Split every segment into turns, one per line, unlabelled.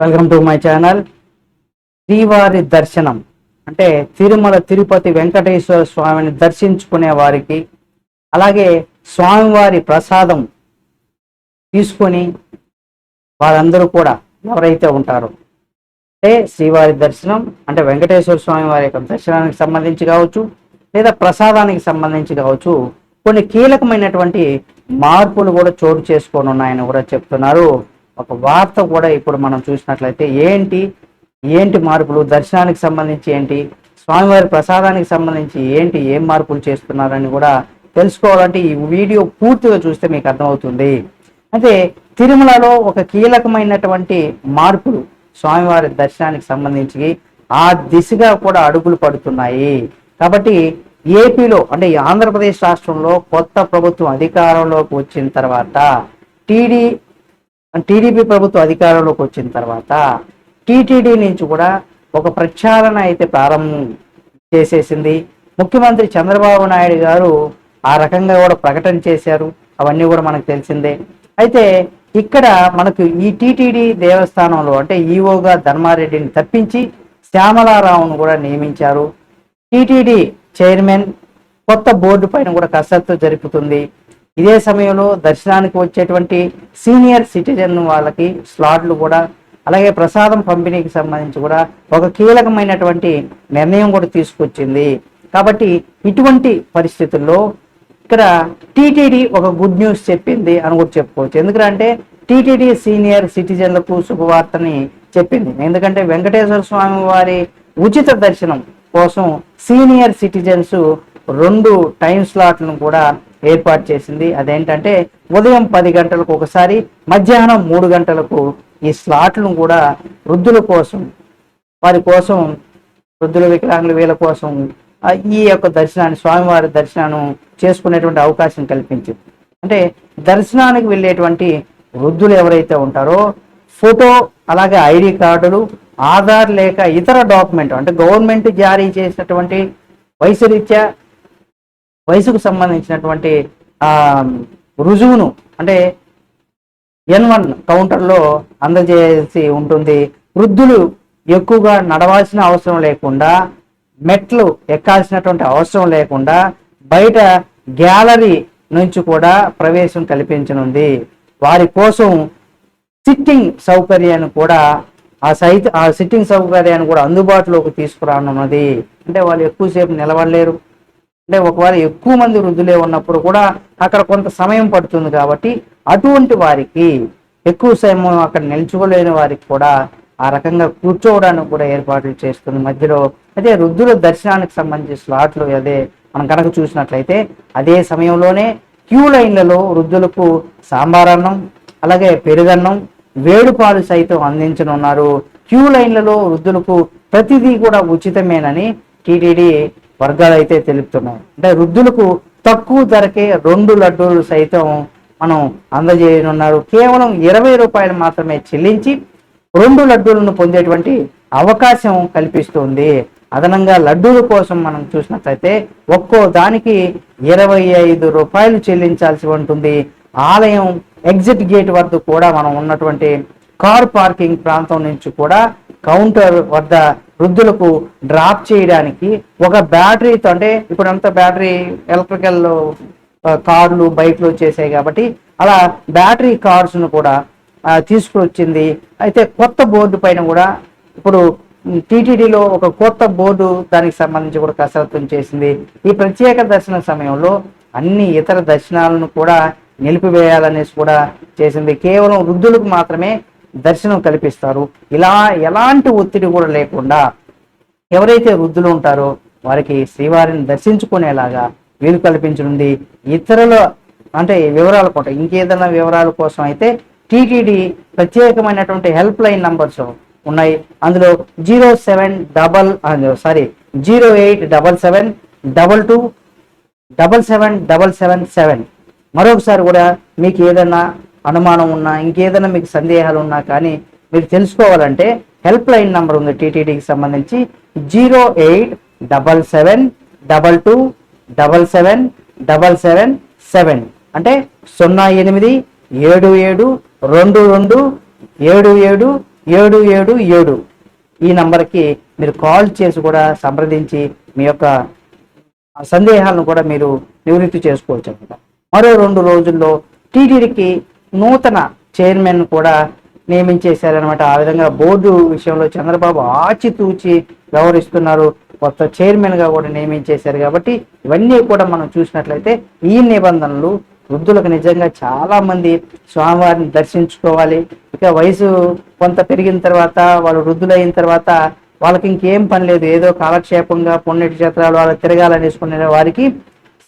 Welcome to my channel. శ్రీవారి దర్శనం. అంటే తిరుమల తిరుపతి వెంకటేశ్వర స్వామిని దర్శించుకునే వారికి అలాగే స్వామివారి ప్రసాదం తీసుకొని వారందరూ కూడా ఎవరైతే ఉంటారో అంటే శ్రీవారి దర్శనం అంటే వెంకటేశ్వర స్వామి వారి యొక్క దర్శనానికి సంబంధించి కావచ్చు లేదా ప్రసాదానికి సంబంధించి కావచ్చు కొన్ని కీలకమైనటువంటి మార్పులు కూడా చోటు చేసుకొని ఉన్నాయని కూడా చెప్తున్నారు. ఒక వార్త కూడా ఇప్పుడు మనం చూసినట్లయితే ఏంటి? ఏంటి మార్పులు? దర్శనానికి సంబంధించి ఏంటి? స్వామివారి ప్రసాదానికి సంబంధించి ఏంటి? ఏం మార్పులు చేస్తున్నారని కూడా తెలుసుకోవాలంటే ఈ వీడియో పూర్తిగా చూస్తే మీకు అర్థమవుతుంది. అయితే తిరుమలలో ఒక కీలకమైనటువంటి మార్పులు స్వామివారి దర్శనానికి సంబంధించి ఆ దిశగా కూడా అడుగులు పడుతున్నాయి. కాబట్టి ఏపీలో అంటే ఆంధ్రప్రదేశ్ రాష్ట్రంలో కొత్త ప్రభుత్వం అధికారంలోకి వచ్చిన తర్వాత టీడీ టీడీపీ ప్రభుత్వం అధికారంలోకి వచ్చిన తర్వాత టీటీడీ నుంచి కూడా ఒక ప్రక్షాళన అయితే ప్రారంభం చేసేసింది. ముఖ్యమంత్రి చంద్రబాబు నాయుడు గారు ఆ రకంగా కూడా ప్రకటన చేశారు. అవన్నీ కూడా మనకు తెలిసిందే. అయితే ఇక్కడ మనకు ఈ టీటీడీ దేవస్థానంలో అంటే ఈఓగా ధర్మారెడ్డిని తప్పించి శ్యామలారావును కూడా నియమించారు. టీటీడీ చైర్మన్ కొత్త బోర్డు పైన కూడా కసరత్తు జరుపుతుంది. ఇదే సమయంలో దర్శనానికి వచ్చేటువంటి సీనియర్ సిటిజన్ వాళ్ళకి స్లాట్లు కూడా అలాగే ప్రసాదం పంపిణీకి సంబంధించి కూడా ఒక కీలకమైనటువంటి నిర్ణయం కూడా తీసుకొచ్చింది. కాబట్టి ఇటువంటి పరిస్థితుల్లో ఇక్కడ టీటీడీ ఒక గుడ్ న్యూస్ చెప్పింది అని కూడా చెప్పుకోవచ్చు. ఎందుకంటే టీటీడీ సీనియర్ సిటిజన్లకు శుభవార్తని చెప్పింది. ఎందుకంటే వెంకటేశ్వర స్వామి వారి ఉచిత దర్శనం కోసం సీనియర్ సిటిజన్స్ రెండు టైం స్లాట్లను కూడా ఏర్పాటు చేసింది. అదేంటంటే ఉదయం పది గంటలకు ఒకసారి మధ్యాహ్నం మూడు గంటలకు ఈ స్లాట్లను కూడా వృద్ధుల కోసం వారి కోసం వృద్ధుల వికలాంగుల వీళ్ళ కోసం ఈ యొక్క దర్శనాన్ని స్వామివారి దర్శనాన్ని చేసుకునేటువంటి అవకాశం కల్పించింది. అంటే దర్శనానికి వెళ్ళేటువంటి వృద్ధులు ఎవరైతే ఉంటారో ఫోటో అలాగే ఐడి కార్డులు ఆధార్ లేక ఇతర డాక్యుమెంట్ అంటే గవర్నమెంట్ జారీ చేసినటువంటి వయసు రీత్యా వయసుకు సంబంధించినటువంటి రుజువును అంటే ఎన్ వన్ కౌంటర్లో అందజేసి ఉంటుంది. వృద్ధులు ఎక్కువగా నడవాల్సిన అవసరం లేకుండా మెట్లు ఎక్కాల్సినటువంటి అవసరం లేకుండా బయట గ్యాలరీ నుంచి కూడా ప్రవేశం కల్పించనుంది. వారి కోసం సిట్టింగ్ సౌకర్యాన్ని కూడా ఆ సైట్ ఆ సిట్టింగ్ సౌకర్యాన్ని కూడా అందుబాటులోకి తీసుకురానున్నది. అంటే వాళ్ళు ఎక్కువసేపు నిలబడలేరు. అంటే ఒకవేళ ఎక్కువ మంది వృద్ధులే ఉన్నప్పుడు కూడా అక్కడ కొంత సమయం పడుతుంది కాబట్టి అటువంటి వారికి ఎక్కువ సమయం అక్కడ నిల్చుకోలేని వారికి కూడా ఆ రకంగా కూర్చోవడానికి కూడా ఏర్పాట్లు చేస్తుంది. మధ్యలో అదే వృద్ధుల దర్శనానికి సంబంధించి స్లాట్లు అదే మనం కనుక చూసినట్లయితే అదే సమయంలోనే క్యూ లైన్లలో వృద్ధులకు సాంబార్ అన్నం అలాగే పెరుగన్నం వేడుపాలు సైతం అందించనున్నారు. క్యూ లైన్లలో వృద్ధులకు ప్రతిదీ కూడా ఉచితమేనని టీటీడీ వర్గాలు అయితే తెలుపుతున్నాయి. అంటే వృద్ధులకు తక్కువ ధరకే రెండు లడ్డూలు సైతం మనం అందజేయనున్నారు. కేవలం ఇరవై రూపాయలు మాత్రమే చెల్లించి రెండు లడ్డూలను పొందేటువంటి అవకాశం కల్పిస్తుంది. అదనంగా లడ్డూల కోసం మనం చూసినట్లయితే ఒక్కో దానికి ఇరవై ఐదు రూపాయలు చెల్లించాల్సి ఉంటుంది. ఆలయం ఎగ్జిట్ గేట్ వద్ద కూడా మనం ఉన్నటువంటి కార్ పార్కింగ్ ప్రాంతం నుంచి కూడా కౌంటర్ వద్ద వృద్ధులకు డ్రాప్ చేయడానికి ఒక బ్యాటరీతో అంటే ఇప్పుడు అంత బ్యాటరీ ఎలక్ట్రికల్ కార్లు బైక్లు వచ్చేసాయి కాబట్టి అలా బ్యాటరీ కార్స్ను కూడా ఆ, తీసుకొచ్చింది. అయితే కొత్త బోర్డు పైన కూడా ఇప్పుడు టీటీడీలో ఒక కొత్త బోర్డు దానికి సంబంధించి కూడా కసరత్తు చేసింది. ఈ ప్రత్యేక దర్శన సమయంలో అన్ని ఇతర దర్శనాలను కూడా నిలిపివేయాలనేసి కూడా చేసింది. కేవలం వృద్ధులకు మాత్రమే దర్శనం కల్పిస్తారు. ఇలా ఎలాంటి ఒత్తిడి కూడా లేకుండా ఎవరైతే వృద్ధులు ఉంటారో వారికి శ్రీవారిని దర్శించుకునేలాగా వీలు కల్పించనుంది ఇతరుల అంటే వివరాల కోసం ఇంకేదైనా వివరాల కోసం అయితే టీటీడీ ప్రత్యేకమైనటువంటి హెల్ప్ లైన్ నంబర్స్ ఉన్నాయి. అందులో zero seven double sorry zero eight double seven double two double seven double seven seven. మరొకసారి కూడా మీకు ఏదైనా అనుమానం ఉన్నా ఇంకేదైనా మీకు సందేహాలు ఉన్నా కానీ మీరు తెలుసుకోవాలంటే హెల్ప్ లైన్ నంబర్ ఉంది టీటీడీకి సంబంధించి zero eight double seven double two double seven double seven seven. అంటే సున్నా ఎనిమిది ఏడు ఏడు రెండు రెండు ఏడు ఏడు ఏడు ఏడు ఏడు. ఈ నంబర్కి మీరు కాల్ చేసి కూడా సంప్రదించి మీ యొక్క సందేహాలను కూడా మీరు నివృత్తి చేసుకోవచ్చు. అనమాట మరో రెండు రోజుల్లో టీటీడీకి నూతన చైర్మన్ కూడా నియమించేశారనమాట ఆ విధంగా బోర్డు విషయంలో చంద్రబాబు ఆచితూచి వ్యవహరిస్తున్నారు. కొత్త చైర్మన్గా కూడా నియమించేశారు కాబట్టి ఇవన్నీ కూడా మనం చూసినట్లయితే ఈ నిబంధనలు వృద్ధులకు నిజంగా చాలా మంది స్వామివారిని దర్శించుకోవాలి. ఇక వయసు కొంత పెరిగిన తర్వాత వాళ్ళు వృద్ధులైన తర్వాత వాళ్ళకి ఇంకేం పని లేదు. ఏదో కాలక్షేపంగా పుణ్యక్షేత్రాలు వాళ్ళు తిరగాలనేసుకునే వారికి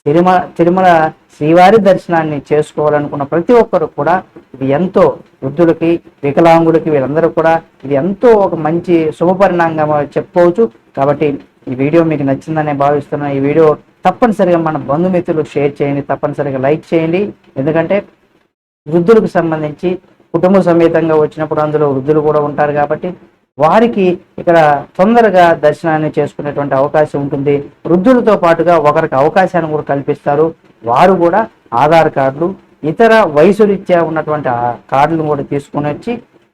తిరుమల తిరుమల శ్రీవారి దర్శనాన్ని చేసుకోవాలనుకున్న ప్రతి ఒక్కరు కూడా ఇది ఎంతో వృద్ధులకి వికలాంగులకి వీళ్ళందరూ కూడా ఇది ఎంతో ఒక మంచి శుభపరిణామంగా చెప్పుకోవచ్చు. కాబట్టి ఈ వీడియో మీకు నచ్చిందనే భావిస్తున్నాను ఈ వీడియో తప్పనిసరిగా మన బంధుమిత్రులకు షేర్ చేయండి తప్పనిసరిగా లైక్ చేయండి. ఎందుకంటే వృద్ధులకు సంబంధించి కుటుంబ సమేతంగా వచ్చినప్పుడు అందులో వృద్ధులు కూడా ఉంటారు కాబట్టి వారికి ఇక్కడ తొందరగా దర్శనాన్ని చేసుకునేటువంటి అవకాశం ఉంటుంది. వృద్ధులతో పాటుగా ఒకరికి అవకాశాన్ని కూడా కల్పిస్తారు. వారు కూడా ఆధార్ కార్డులు ఇతర వయసురీత్యా ఉన్నటువంటి ఆ కార్డులను కూడా తీసుకొని వచ్చి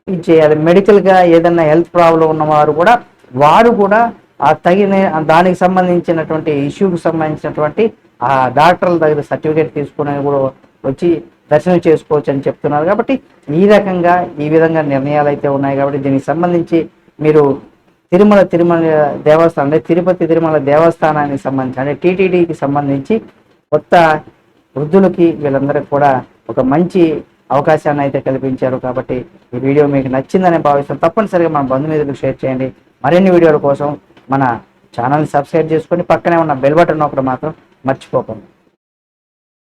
ఇచ్చేయాలి మెడికల్గా ఏదైనా హెల్త్ ప్రాబ్లం ఉన్నవారు కూడా వారు కూడా ఆ తగిన దానికి సంబంధించినటువంటి ఇష్యూకి సంబంధించినటువంటి ఆ డాక్టర్ల దగ్గర సర్టిఫికేట్ తీసుకుని కూడా వచ్చి దర్శనం చేసుకోవచ్చు అని చెప్తున్నారు. కాబట్టి ఈ రకంగా ఈ విధంగా నిర్ణయాలు అయితే ఉన్నాయి. కాబట్టి దీనికి సంబంధించి మీరు తిరుమల తిరుమల దేవస్థానం అంటే తిరుపతి తిరుమల దేవస్థానానికి సంబంధించి అంటే టీటీడీకి సంబంధించి కొత్త వృద్ధులకి వీళ్ళందరికీ కూడా ఒక మంచి అవకాశాన్ని అయితే కల్పించారు. కాబట్టి ఈ వీడియో మీకు నచ్చిందని భావిస్తాం తప్పనిసరిగా మన బంధుమిత్రులకు షేర్ చేయండి. మరిన్ని వీడియోల కోసం మన ఛానల్ని సబ్స్క్రైబ్ చేసుకొని పక్కనే ఉన్న బెల్ బటన్ ఒకటి మాత్రం మర్చిపోకండి.